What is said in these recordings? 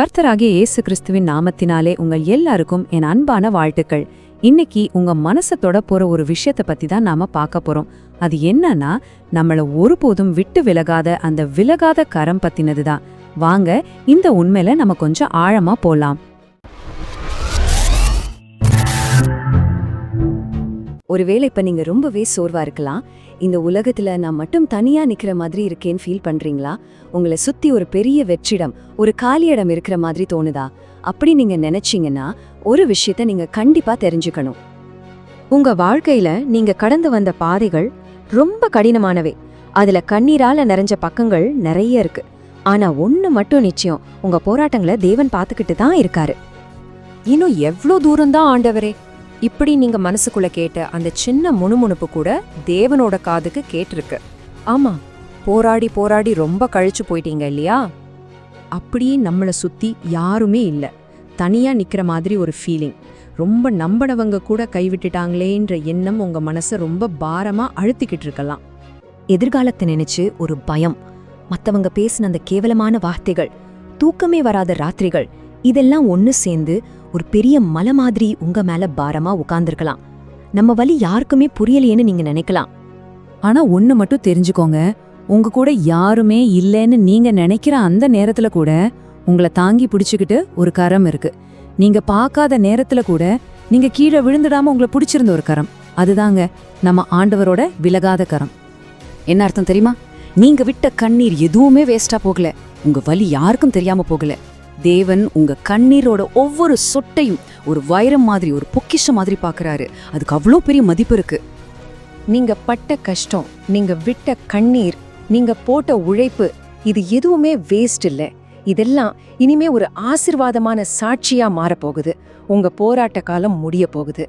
கர்த்தராகிய இயேசு கிறிஸ்துவின் நாமத்தினாலே உங்கள் எல்லாருக்கும் என் அன்பான வாழ்த்துக்கள். இன்னைக்கு உங்க மனசை தொட போற ஒரு விஷயத்தை பத்தி தான் நாம பார்க்க போறோம். அது என்னன்னா நம்மள ஒருபோதும் விட்டு விலகாத அந்த விலகாத கரம் பத்தினது தான் வாங்க இந்த உண்மையில நம்ம கொஞ்சம் ஆழமா போலாம். ஒருவேளை இப்ப நீங்க ரொம்பவே சோர்வா இருக்கலாம். இந்த உலகத்துல நான் மட்டும் தனியா நிற்கிற மாதிரி இருக்கேன்னு ஃபீல் பண்றீங்களா? உங்களை சுத்தி ஒரு பெரிய வெற்றிடம் ஒரு காலியிடம் இருக்கிற மாதிரி தோணுதா? அப்படி நீங்க நினைச்சீங்கன்னா ஒரு விஷயத்த நீங்க கண்டிப்பா தெரிஞ்சுக்கணும். உங்க வாழ்க்கையில நீங்க கடந்து வந்த பாதைகள் ரொம்ப கடினமானவை. அதுல கண்ணீரால நிறைஞ்ச பக்கங்கள் நிறைய இருக்கு. ஆனா ஒன்று மட்டும் நிச்சயம் உங்க போராட்டங்களை தேவன் பார்த்துக்கிட்டு தான் இருக்காரு. இன்னும் எவ்ளோ தூரம்தான் ஆண்டவரே? இப்படி நீங்க மனசுக்குள்ள கேட்ட அந்த சின்ன முணுமுணுப்பு கூட தேவனோட காதுக்கு கேட்டிருக்கு. ஆமா போராடி போராடி ரொம்ப கழிச்சு போயிட்டீங்க இல்லையா? அப்படியே நம்மளை சுத்தி யாருமே இல்லை. தனியா நிக்கிற மாதிரி ஒரு ஃபீலிங் ரொம்ப நம்பினவங்க கூட கைவிட்டுட்டாங்களேன்ற எண்ணம் உங்க மனசை ரொம்ப பாரமா அழுத்திக்கிட்டு இருக்கலாம். எதிர்காலத்தை நினைச்சு ஒரு பயம். மத்தவங்க பேசின அந்த கேவலமான வார்த்தைகள் தூக்கமே வராத ராத்திரிகள் இதெல்லாம் ஒன்று சேர்ந்து ஒரு பெரிய மலை மாதிரி உங்க மேல பாரமா உட்கார்ந்துருக்கலாம் நம்ம வலி யாருக்குமே புரியலையேன்னு நீங்க நினைக்கலாம். ஆனா ஒண்ணு மட்டும் தெரிஞ்சுக்கோங்க. உங்க கூட யாருமே இல்லைன்னு நீங்க நினைக்கிற அந்த நேரத்துல கூட உங்களை தாங்கி பிடிச்சுக்கிட்டு ஒரு கரம் இருக்கு. நீங்க பார்க்காத நேரத்துல கூட நீங்க கீழே விழுந்துடாம உங்களை பிடிச்சிருந்த ஒரு கரம். அதுதாங்க நம்ம ஆண்டவரோட விலகாத கரம். என்ன அர்த்தம் தெரியுமா? நீங்க விட்ட கண்ணீர் எதுவுமே வேஸ்டா போகல. உங்க வலி யாருக்கும் தெரியாம போகல. தேவன் உங்க கண்ணீரோட ஒவ்வொரு சொட்டையும் ஒரு வைரம் மாதிரி ஒரு பொக்கிஷம் மாதிரி பார்க்குறாரு. அதுக்கு அவ்வளோ பெரிய மதிப்பு இருக்கு. நீங்க பட்ட கஷ்டம் நீங்க விட்ட கண்ணீர் நீங்க போட்ட உழைப்பு இது எதுவுமே வேஸ்ட் இல்லை. இதெல்லாம் இனிமே ஒரு ஆசிர்வாதமான சாட்சியா மாறப்போகுது. உங்க போராட்ட காலம் முடிய போகுது.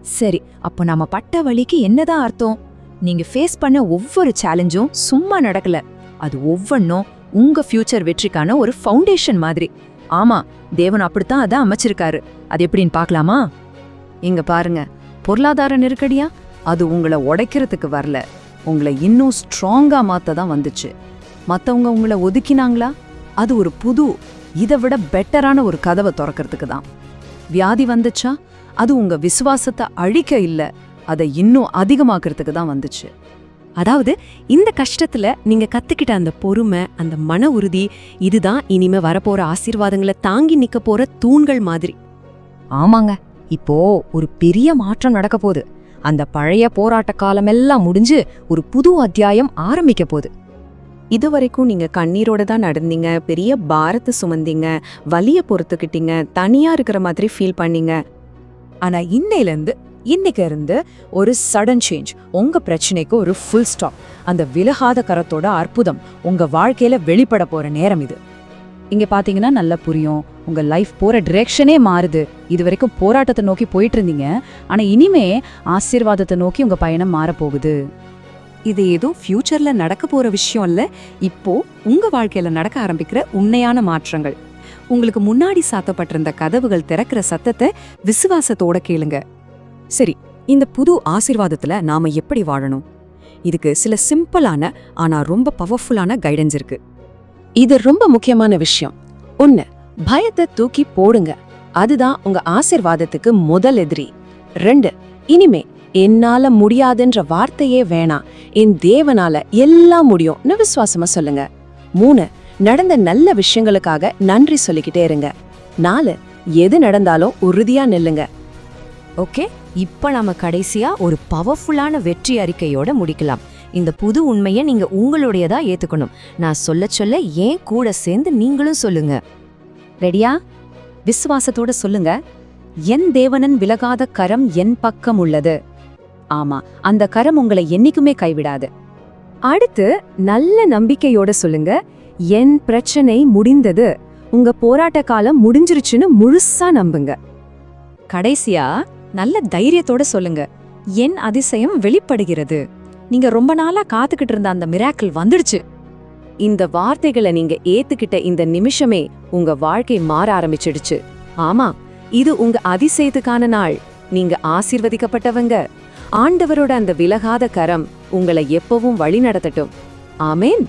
சரி அப்போ நாம பட்ட வழிக்கு என்னதான் அர்த்தம்? நீங்க ஃபேஸ் பண்ண ஒவ்வொரு சேலஞ்சும் சும்மா நடக்கல. அது ஒவ்வொன்றும் உங்க ஃபியூச்சர் வெற்றிக்கான ஒரு ஃபவுண்டேஷன் மாதிரி. ஆமா தேவன் அப்படித்தான் அதை அமைச்சிருக்காரு. அது எப்படின்னு பார்க்கலாமா? இங்க பாருங்க பொருளாதார நெருக்கடியா? அது உங்களை உடைக்கிறதுக்கு வரல. உங்களை இன்னும் ஸ்ட்ராங்கா மாத்த தான் வந்துச்சு. மற்றவங்க உங்களை ஒதுக்கினாங்களா? அது ஒரு புது இதை விட பெட்டரான ஒரு கதவை திறக்கிறதுக்கு தான். வியாதி வந்துச்சா? அது உங்க விசுவாசத்தை அழிக்க இல்லை. அதை இன்னும் அதிகமாக்குறதுக்கு தான் வந்துச்சு. அதாவது இந்த கஷ்டத்துல நீங்க கத்துக்கிட்ட அந்த பொறுமை அந்த மன உறுதி இதுதான் இனிமே வரப்போற ஆசீர்வாதங்களை தாங்கி நிக்க போற தூண்கள் மாதிரி. ஆமாங்க. இப்போ ஒரு பெரிய மாற்றம் நடக்க போகுது. அந்த பழைய போராட்ட காலமெல்லாம் முடிஞ்சு ஒரு புது அத்தியாயம் ஆரம்பிக்க போகுது. இதுவரைக்கும் நீங்க கண்ணீரோட தான் நடந்தீங்க பெரிய பாரத்தை சுமந்தீங்க வலிய பொறுத்துக்கிட்டீங்க தனியா இருக்கிற மாதிரி ஃபீல் பண்ணீங்க. ஆனா இன்னையில இருந்து இன்னைக்கு இருந்து ஒரு சடன் சேஞ்ச் உங்க பிரச்சனைக்கு ஒரு ஃபுல் ஸ்டாப் அந்த விலகாத கரத்தோட அற்புதம் உங்க வாழ்க்கையில வெளிப்பட போற நேரம் இது. இங்க பாத்தீங்கன்னா நல்லா புரியும். உங்க லைஃப் போற டிரெக்ஷனே மாறுது. இது வரைக்கும் போராட்டத்தை நோக்கி போயிட்டு இருந்தீங்க. ஆனா இனிமே ஆசீர்வாதத்தை நோக்கி உங்க பயணம் மாறப்போகுது இது ஏதோ ஃபியூச்சர்ல நடக்க போற விஷயம் இல்ல. இப்போ உங்க வாழ்க்கையில நடக்க ஆரம்பிக்கிற உண்மையான மாற்றங்கள். உங்களுக்கு முன்னாடி சாத்தப்பட்டிருந்த கதவுகள் திறக்கிற சத்தத்தை விசுவாசத்தோட கேளுங்க. சரி இந்த புது ஆசிர்வாதத்துல நாம எப்படி வாழணும்? இதுக்கு சில சிம்பிளான ஆனா ரொம்ப பவர்ஃபுல்லான கைடன்ஸ் இருக்கு. இது ரொம்ப முக்கியமான விஷயம். ஒன்னு பயத்தை தூக்கி போடுங்க. அதுதான் உங்க ஆசிர்வாதத்துக்கு முதல் எதிரி. ரெண்டு இனிமே என்னால முடியாதுன்ற வார்த்தையே வேணாம். என் தேவனால எல்லாம் முடியும்னு விசுவாசமா சொல்லுங்க. மூணு நடந்த நல்ல விஷயங்களுக்காக நன்றி சொல்லிக்கிட்டே இருங்க. நாலு எது நடந்தாலும் உறுதியா நில்லுங்க. ஓகே? இப்போ நம்ம கடைசியாக ஒரு பவர்ஃபுல்லான வெற்றி அறிக்கையோட முடிக்கலாம். இந்த புது உண்மையை நீங்கள் உங்களுடையதா ஏற்றுக்கணும் நான் சொல்ல சொல்ல ஏன் கூட சேர்ந்து நீங்களும் சொல்லுங்க. ரெடியா விசுவாசத்தோட சொல்லுங்க. என் தேவனன் விலகாத கரம் என் பக்கம் உள்ளது. ஆமா அந்த கரம் உங்களை என்னைக்குமே கைவிடாது. அடுத்து நல்ல நம்பிக்கையோட சொல்லுங்க. என் பிரச்சனை முடிந்தது. உங்க போராட்ட காலம் முடிஞ்சிருச்சுன்னு முழுசா நம்புங்க. கடைசியா நல்ல தைரியத்தோட சொல்லுங்க. என் அதிசயம் வெளிப்படுகிறது. நீங்க ரொம்ப நாளா காத்துக்கிட்டு இருந்த அந்த மிராக்கிள் வந்துடுச்சு. இந்த வார்த்தைகளை நீங்க ஏத்துக்கிட்ட இந்த நிமிஷமே உங்க வாழ்க்கை மாற ஆரம்பிச்சிடுச்சு. ஆமா இது உங்க அதிசயத்துக்கான நாள். நீங்க ஆசிர்வதிக்கப்பட்டவங்க. ஆண்டவரோட அந்த விலகாத கரம் உங்களை எப்பவும் வழி நடத்தட்டும். ஆமேன்.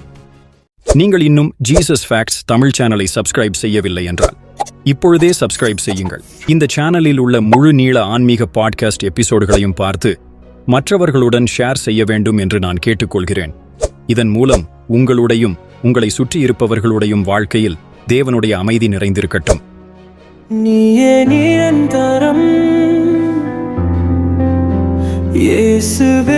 நீங்கள் இன்னும் ஜீசஸ் ஃபேக்ட்ஸ் தமிழ் சேனலை சப்ஸ்கிரைப் செய்யவில்லை என்றால் இப்பொழுதே சப்ஸ்கிரைப் செய்யுங்கள். இந்த சேனலில் உள்ள முழு நீள ஆன்மீக பாட்காஸ்ட் எபிசோடுகளையும் பார்த்து மற்றவர்களுடன் ஷேர் செய்ய வேண்டும் என்று நான் கேட்டுக்கொள்கிறேன். இதன் மூலம் உங்களுடையும் உங்களை சுற்றி இருப்பவர்களுடையும் வாழ்க்கையில் தேவனுடைய அமைதி நிறைந்திருக்கட்டும். நீயே நிரந்தரம். இயேசுவே